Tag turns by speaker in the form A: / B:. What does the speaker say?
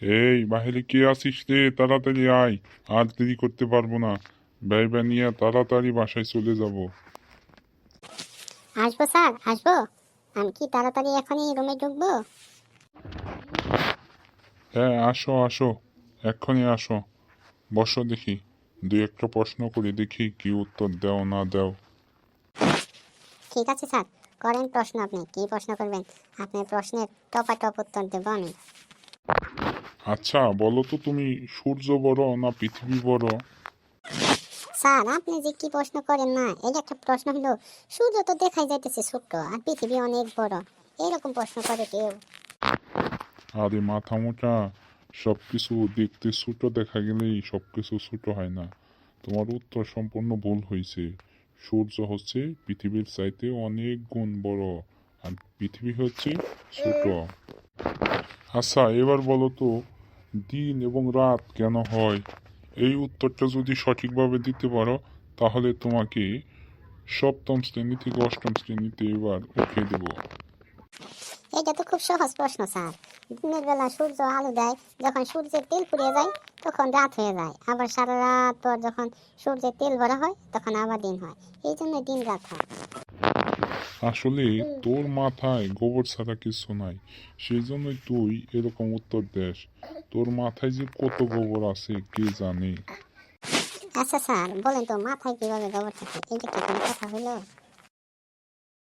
A: এই বাহিরে কে আসিস রে? তাড়াতাড়ি আয়। আর দেরি করতে পারব না। ব্যয় নিয়ে তাড়াতাড়ি বাসায় চলে যাব।
B: আসব স্যার আসব। আমি কি তাড়াতাড়ি এখনই রুমে ঢুকবো?
A: হ্যাঁ আসো আসো। এক্ষুনি আসো। বসো দেখি। দুই একটা প্রশ্ন করে দেখি কি উত্তর দাও না দাও।
B: ঠিক আছে স্যার। করেন প্রশ্ন আপনি। কি প্রশ্ন করবেন? আপনার প্রশ্নের টপা টপ উত্তর দেবো আমি।
A: আচ্ছা বলো তো তুমি সূর্য বড় না পৃথিবী বড়?
B: স্যার আপনি যে কি প্রশ্ন করেন না এই একটা প্রশ্ন হলো সূর্য তো দেখাই যাইতেছে ছোট্ট আর পৃথিবী অনেক বড়। এরকম প্রশ্ন করে কেউ।
A: আরে মাথা মোটা সব কিছু দেখতে ছোট দেখা গেলেই সব কিছু ছোট হয় না। তোমার উত্তর সম্পূর্ণ ভুল হয়েছে সূর্য হচ্ছে পৃথিবীর চাইতে অনেক গুণ বড় আর পৃথিবী হচ্ছে ছোট আচ্ছা এবার বলো তো দিন এবং রাত কেন হয়? এই উত্তরটা যদি সঠিকভাবে দিতে পারো, তাহলে তোমাকে সপ্তম শ্রেণি থেকে অষ্টম শ্রেণীতে এবার উঠে দেবো।
B: এটা তো খুব সহজ প্রশ্ন, স্যার। দিনের বেলা সূর্য আলো দেয়, যখন সূর্যের তেল পুড়িয়ে যায়, তখন রাত হয়ে যায়। আবার সারা রাত পর যখন সূর্যের তেল ভরা হয়, তখন আবার দিন হয়। এই জন্য দিন, রাত হয়।
A: আসলে তোর মাথায় গোবর ছাড়া কিছু নাই। সেই জন্যই তুই এরকম উত্তর দেস। তোর মাথায় যে কত গোবর আছে কে জানে?
B: আচ্ছা স্যার বলেন তো মাথায় কীভাবে গোবর থাকে? কিন্তু কি কোনো কথা হলো